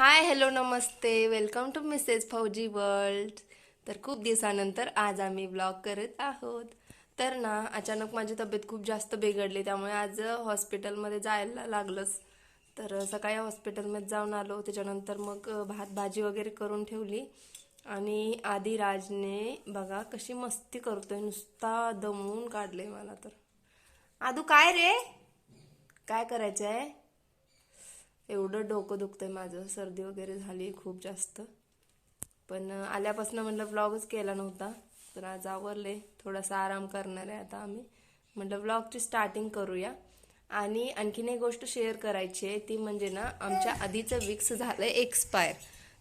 High hello Namaste. Welcome to Mrs Fauji world. तर खूप दिवसानंतर आज आम्ही ब्लॉग करत आहोत. तर ना अचानक माझी तब्येत खूप जास्त बिघडली त्यामुळे आज हॉस्पिटलमध्ये जायला लागलंच. तर सकाळी हॉस्पिटलमध्ये जाऊन आलो. त्याच्यानंतर मग भात भाजी वगैरे करून ठेवली. आणि आधी राजने बघा कशी मस्ती करतोय. नुसता दमवून काढले मला तर. आदू काय रे? काय करायचं आहे एवढं डोकं दुखतं आहे माझं. सर्दी वगैरे झाली खूप जास्त. पण आल्यापासून म्हटलं ब्लॉगच केला नव्हता. तर आज आवरले. थोडासा आराम करणार आहे आता आम्ही. म्हटलं ब्लॉगची स्टार्टिंग करूया. आणि आणखीन एक गोष्ट शेअर करायची आहे. ती म्हणजे ना आमच्या आधीचं विक्स झालं आहे एक्सपायर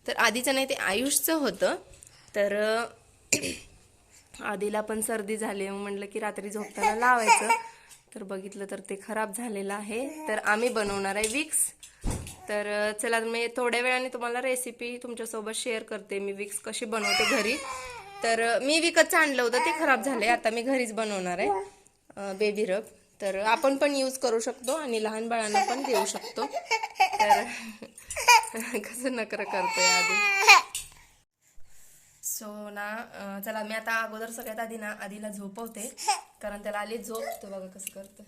तर आधीचं नाही ते आयुषचं होतं. तर आधीला पण सर्दी झाली. म्हटलं की रात्री झोपताना लावायचं. तर बघितलं तर ते खराब झालेलं आहे. तर आम्ही बनवणार आहे विक्स तर चला मी थोड्या वेळाने तुम्हाला रेसिपी तुमच्यासोबत शेअर करते. मी विक्स कशी बनवते घरी. तर मी विकतचं आणलं होतं ते खराब झाले आता मी घरीच बनवणार आहे बेबी रब तर आपण पण यूज करू शकतो आणि लहान बाळांना पण देऊ शकतो. तर कसं नकर करतोय आधी. सो ना चला मी आता अगोदर सगळ्यात आधी ना आधीला झोपवते. कारण त्याला आली झोप. तो बघा कसं करतो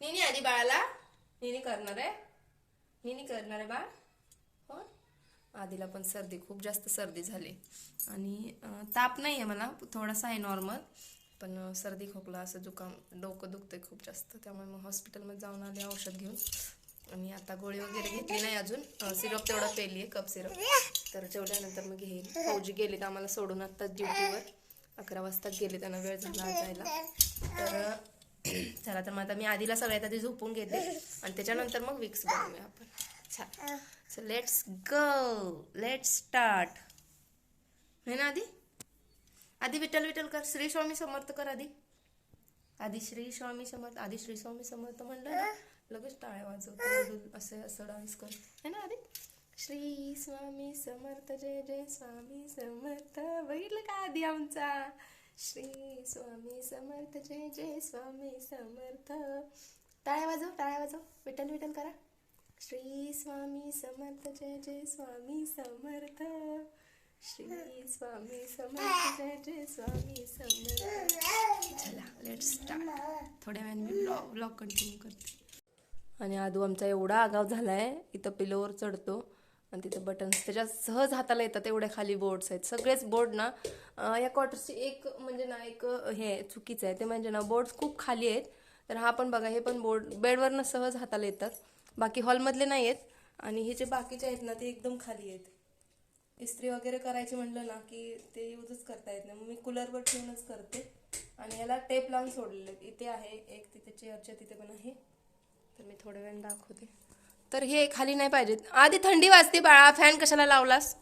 निनी आधी बाळाला निनी करणार आहे. मी नाही करणार आहे बाळ. हो आधीला पण सर्दी खूप जास्त सर्दी झाली. आणि ताप नाही आहे मला थोडासा आहे नॉर्मल पण सर्दी खोकला असं जुकाम डोकं दुखतंय खूप जास्त. त्यामुळे मग हॉस्पिटलमध्ये जाऊन आले औषध घेऊन. आणि आता गोळी वगैरे घेतली नाही अजून. सिरप तेवढा पेली आहे कप सिरप तर जेवल्यानंतर मग घेईल. फौजी गेले तर आम्हाला सोडून आत्ताच ड्युटीवर अकरा वाजता गेले त्यांना वेळ झाला आज जायला. तर चला तर मग आता मी आधीला सगळ्यात आधी झोपून घेते आणि त्याच्यानंतर मग विक्स बनवूया आपण. छान. So let's go let's start हे ना आधी? आधी विठ्ठल विठ्ठल कर. श्री स्वामी समर्थ कर आधी. आधी श्री स्वामी समर्थ आधी श्री स्वामी समर्थ म्हणलं ना लगेच टाळ्या वाजवतो. असं असं डान्स कर. है ना आधी? श्री स्वामी समर्थ जय जय स्वामी समर्थ. बघितलं का आधी आमचा? श्री स्वामी समर्थ जय जय स्वामी समर्थ. टाळ्या वाजव टाळ्या वाजव. विठ्ठल विठ्ठल करा. श्री स्वामी समर्थ जय जय स्वामी समर्थ. श्री स्वामी समर्थ जय जय स्वामी समर्थ. चला लेट स्टार्ट थोड्या वेळाने मी ब्लॉग ब्लॉग कंटिन्यू करते. आणि आदू आमचा एवढा आगाव झाला आहे इथं पिलोवर चढतो. आणि तिथं बटन्स त्याच्या सहज हाताला येतात एवढ्या खाली बोर्ड्स आहेत. सगळेच बोर्ड ना या क्वार्टर्सची एक म्हणजे ना एक हे चुकीचं आहे. ते म्हणजे ना बोर्ड्स खूप खाली आहेत. तर हा पण बघा हे पण बोर्ड बेडवरनं सहज हाताला येतात. बाकी हॉलमधले नाही आहेत. आणि हे जे बाकीचे आहेत ना ते एकदम खाली आहेत. इस्त्री वगैरे करायची म्हटलं ना की ते यूजच करता येत नाही. मग मी कूलरवर ठेवूनच करते. आणि याला टेप लावून सोडलेले इथे आहे एक तिथे चेअरच्या तिथे पण आहे. तर मी थोड्या वेळ दाखवते. तर हे खाली नाही पाहिजेत. आधी थंडी वाजते बाळा फॅन कशाला लावलास?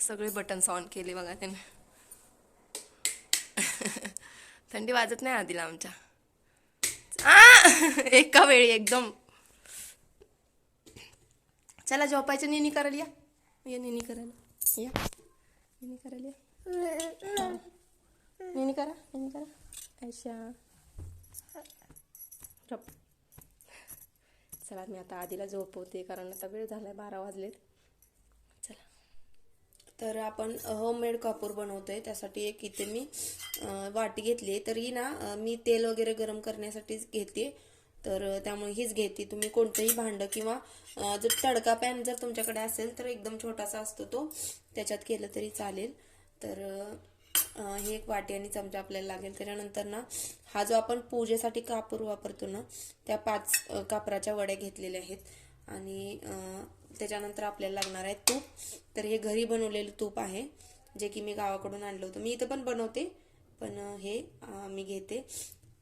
सगळे बटन्स ऑन केले बघा त्याने. थंडी वाजत नाही आधीला आमच्या. आ! एका वेळी एकदम. चला झोपायचं निनी करायला या. या निनी करायला. या. निनी करायला या. निनी करा निनी करा. अच्छा झोप. चला मी आता आधीला झोपवते कारण आता वेळ झाला आहे बारा वाजलेत. चला. तर आपण होममेड कापूर बनवतो आहे त्यासाठी एक इथे मी वाटी घेतली आहे. तर ना मी तेल वगैरे गरम करण्यासाठीच घेते. तर त्यामुळे हीच घेते. तुम्ही कोणतंही भांडं किंवा जर तडका पॅन जर तुमच्याकडे असेल तर एकदम छोटासा असतो तो त्याच्यात केलं तरी चालेल. तर ही एक वाटी आणि चमचा आपल्याला लागेल. त्याच्यानंतर ना हा जो आपण पूजेसाठी कापूर वापरतो ना त्या पाच कापराच्या वड्या घेतलेल्या आहेत. आणि त्याच्यानंतर आपल्याला लागणार आहे तूप. तर हे घरी बनवलेलं तूप आहे जे की मी गावाकडून आणलं होतं. मी इथं पण बनवते पण हे मी घेते.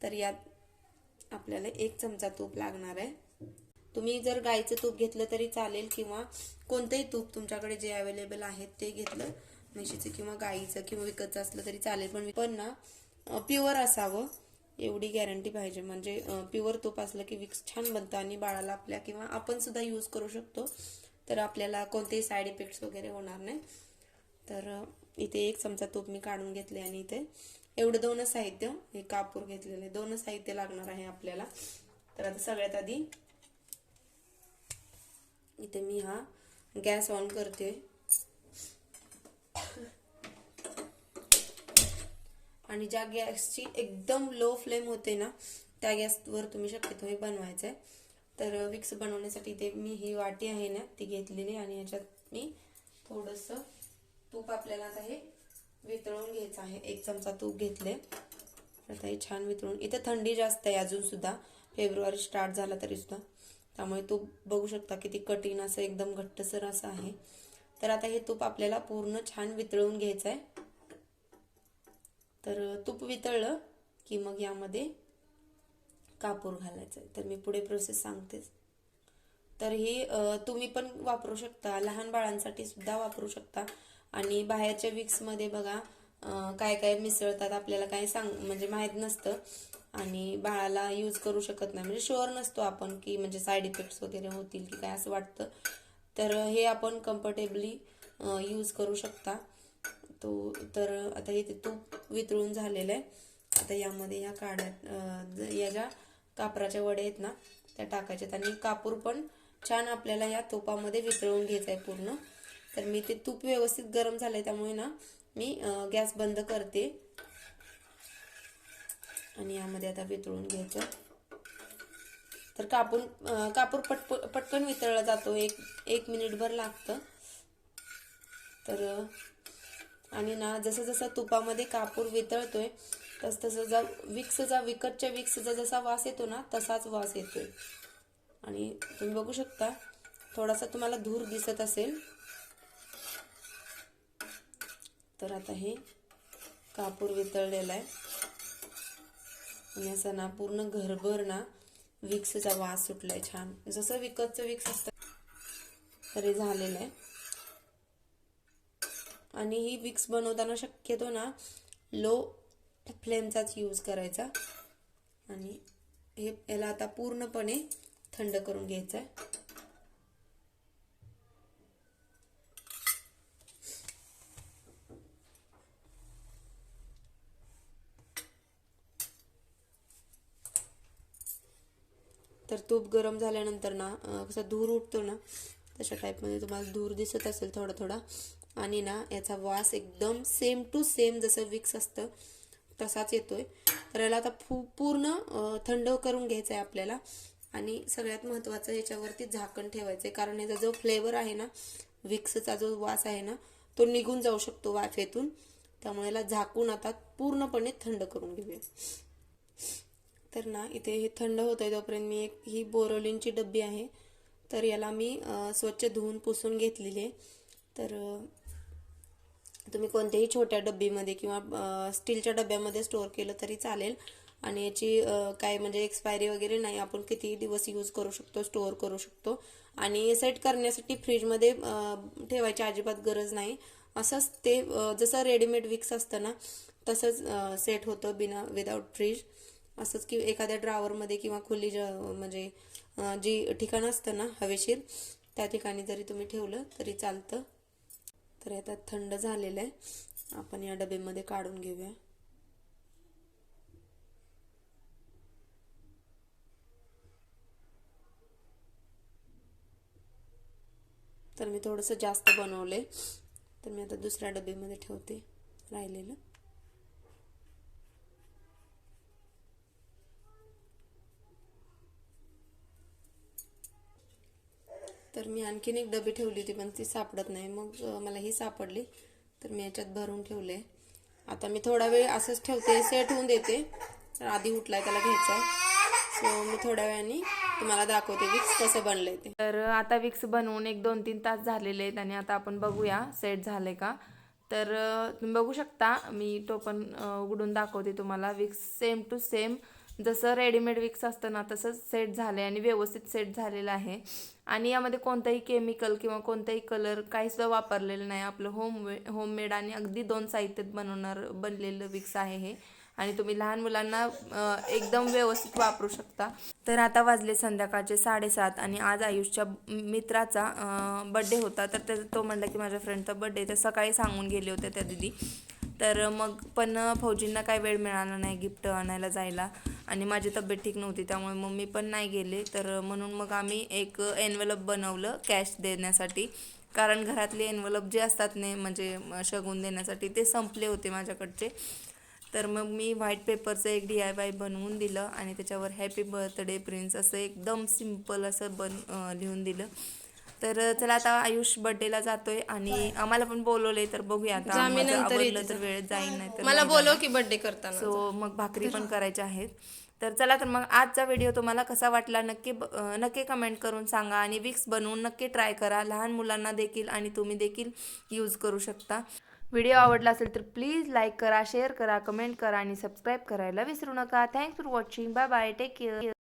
तर यात आपल्याला एक चमचा तूप लागणार आहे. तुम्ही जर गाईचं तूप घेतलं तरी चालेल किंवा कोणतंही तूप तुमच्याकडे जे अवेलेबल आहे ते घेतलं म्हशीचं किंवा गाईचं किंवा विकतचं असलं तरी चालेल. पण पण ना प्युअर असावं एवढी गॅरंटी पाहिजे. म्हणजे प्युअर तूप असलं की विक्स छान बनतं आणि बाळाला आपल्या किंवा आपण सुद्धा यूज करू शकतो. तर आपल्याला कोणतेही साईड इफेक्ट्स वगैरे होणार नाही. तर इथे एक चमचा तूप मी काढून घेतले आणि इथे एवढं दोनच साहित्य हे कापूर घेतलेले. दोनच साहित्य लागणार आहे आपल्याला. तर आता सगळ्यात आधी इथे मी हा गॅस ऑन करते. आणि ज्या गॅसची एकदम लो फ्लेम होते ना त्या गॅसवर तुम्ही शक्यतो हे बनवायचं आहे तर विक्स बनवण्यासाठी ते मी ही वाटी आहे ना ती घेतलेली आणि याच्यात मी थोडंसं तूप आपल्याला आता हे वितळून घ्यायचं आहे. एक चमचा तूप घेतले. आता हे छान वितळून इथे थंडी जास्त आहे अजून सुद्धा. फेब्रुवारी स्टार्ट झाला तरी सुद्धा. त्यामुळे तूप बघू शकता किती कठीण असं एकदम घट्टसर असं आहे. तर आता हे तूप आपल्याला पूर्ण छान वितळून घ्यायचं आहे तर तूप वितळलं की मग यामध्ये कापूर घालायचं आहे. तर मी पुढे प्रोसेस सांगतेच. तर हे तुम्ही पण वापरू शकता. लहान बाळांसाठी सुद्धा वापरू शकता. आणि बाहेरच्या विक्समध्ये बघा काय काय मिसळतात आपल्याला काय सांग म्हणजे माहीत नसतं. आणि बाळाला यूज करू शकत नाही. म्हणजे शुअर नसतो आपण की म्हणजे साईड इफेक्ट्स वगैरे होतील की काय असं वाटतं. तर हे आपण कम्फर्टेबली यूज करू शकता. तो तर आता इथे तूप वितळून झालेलं आहे. आता यामध्ये या काड्यात या ज्या कापराच्या वड्या आहेत ना त्या टाकायच्यात. आणि कापूर पण छान आपल्याला या तुपामध्ये वितळून घ्यायचं आहे पूर्ण. तर मी ते तूप व्यवस्थित गरम झालंय त्यामुळे ना मी गॅस बंद करते. आणि यामध्ये आता वितळून घ्यायचं. तर कापूर कापूर पटप पटकन वितळला जातो. एक एक मिनिटभर लागतं. तर आणि ना जसं जसं तुपामध्ये कापूर वितळतोय तस तसं जा विक्सचा विकतच्या विक्सचा जसा वास येतो ना तसाच वास येतोय. आणि तुम्ही बघू शकता थोडासा तुम्हाला धूर दिसत असेल. तर आता हे कापूर वितळलेला आहे. आणि असं ना पूर्ण घरभर ना विक्सचा वास सुटलाय छान. जसं विकतचं विक्स असतं तरी झालेलं आहे. आणि ही विक्स बनवताना शक्यतो ना लो फ्लेमचाच यूज करायचा. आणि हे याला आता पूर्णपणे थंड करून घ्यायचं आहे तर तूप गरम झाल्यानंतर ना कसा धूर उठतो ना तशा टाईपमध्ये तुम्हाला धूर दिसत असेल थोडा थोडा आणि ना याचा वास एकदम सेम टू सेम जसं विक्स असतं तसाच येतोय. तर याला आता फू पूर्ण थंड करून घ्यायचं आहे आपल्याला. आणि सगळ्यात महत्त्वाचं याच्यावरती झाकण ठेवायचं आहे कारण याचा जो फ्लेवर आहे ना विक्सचा जो वास आहे ना तो निघून जाऊ शकतो वाफेतून. त्यामुळे याला झाकून आता पूर्णपणे थंड करून घेऊया. तर ना इथे हे थंड होत आहे तोपर्यंत मी एक ही बोरोलिनची डब्बी आहे. तर याला मी स्वच्छ धुवून पुसून घेतलेली आहे. तर तुम्ही कोणत्याही छोट्या डब्बीमध्ये किंवा स्टीलच्या डब्यामध्ये स्टोअर केलं तरी चालेल. आणि याची काय म्हणजे एक्सपायरी वगैरे नाही. आपण किती दिवस यूज करू शकतो स्टोअर करू शकतो. आणि सेट करण्यासाठी फ्रीजमध्ये ठेवायची अजिबात गरज नाही. असंच ते जसं रेडीमेड विक्स असतं ना तसंच सेट होतं बिना विदाऊट फ्रीज असंच की एखाद्या ड्रावरमध्ये किंवा खुली ज म्हणजे जी ठिकाण असतं ना हवेशीर त्या ठिकाणी जरी तुम्ही ठेवलं तरी चालतं. तर हे आता थंड झालेलं आहे. आपण या डबेमध्ये काढून घेऊया. तर मी थोडंसं जास्त बनवले तर मी आता दुसऱ्या डब्यामध्ये ठेवते राहिलेलं. तर मी आणखीन एक डबी ठेवली होती पण ती सापडत नाही. मग मला ही सापडली. तर मी याच्यात भरून ठेवले. आता मी थोडा वेळ असंच ठेवते सेट होऊन देते. तर आधी उठलाय त्याला घ्यायचा आहे सो मी थोड्या वेळाने तुम्हाला दाखवते विक्स कसं बनलंय ते. तर आता विक्स बनवून एक दोन तीन तास झालेले आहेत आणि आता आपण बघूया सेट झाले का? तर तुम्ही बघू शकता मी टोपण उघडून दाखवते तुम्हाला. विक्स सेम टू सेम जसं रेडीमेड विक्स असतं ना तसंच सेट झालं आहे आणि व्यवस्थित सेट झालेलं आहे. आणि यामध्ये कोणतंही केमिकल किंवा कोणताही कलर काहीसुद्धा वापरलेलं नाही. आपलं होम होममेड आणि अगदी दोन साहित्यात बनवणार बनलेलं विक्स आहे हे. आणि तुम्ही लहान मुलांना एकदम व्यवस्थित वापरू शकता. तर आता वाजले संध्याकाळचे साडेसात आणि आज आयुषच्या मित्राचा बड्डे होता. तर त्याचा तो म्हणला की माझ्या फ्रेंडचा बड्डे तर सकाळी सांगून गेले होते त्या दिदी. तर मग पण फौजींना काही वेळ मिळाला नाही गिफ्ट आणायला जायला. आणि माझी तब्येत ठीक नव्हती त्यामुळे मग मी पण नाही गेले. तर म्हणून मग आम्ही एक एनवलप बनवलं कॅश देण्यासाठी. कारण घरातले एनवलप जे असतात ने म्हणजे शगून देण्यासाठी ते संपले होते माझ्याकडचे. तर मग मी व्हाईट पेपरचं एक डी आय वाय बनवून दिलं आणि त्याच्यावर हॅपी बर्थडे प्रिन्स असं एकदम सिंपल असं बन लिहून दिलं. तर चला आता आयुष बर्थडेला जातोय आणि आम्हाला पण बोलवले तर बघूया आता तर वेळेत जाईन नाही तर मला बोलव की बर्थडे करताना. सो मग भाकरी पण करायच्या आहेत. तर चला तर मग आजचा व्हिडिओ तुम्हाला कसा वाटला नक्की ब- अं, नक्की कमेंट करून सांगा आणि विक्स बनवून नक्की ट्राय करा. लहान मुलांना देखील आणि तुम्ही देखील यूज करू शकता. व्हिडिओ आवडला असेल तर प्लीज लाईक करा शेअर करा कमेंट करा आणि सबस्क्राईब करायला विसरू नका. Thanks for watching bye bye take care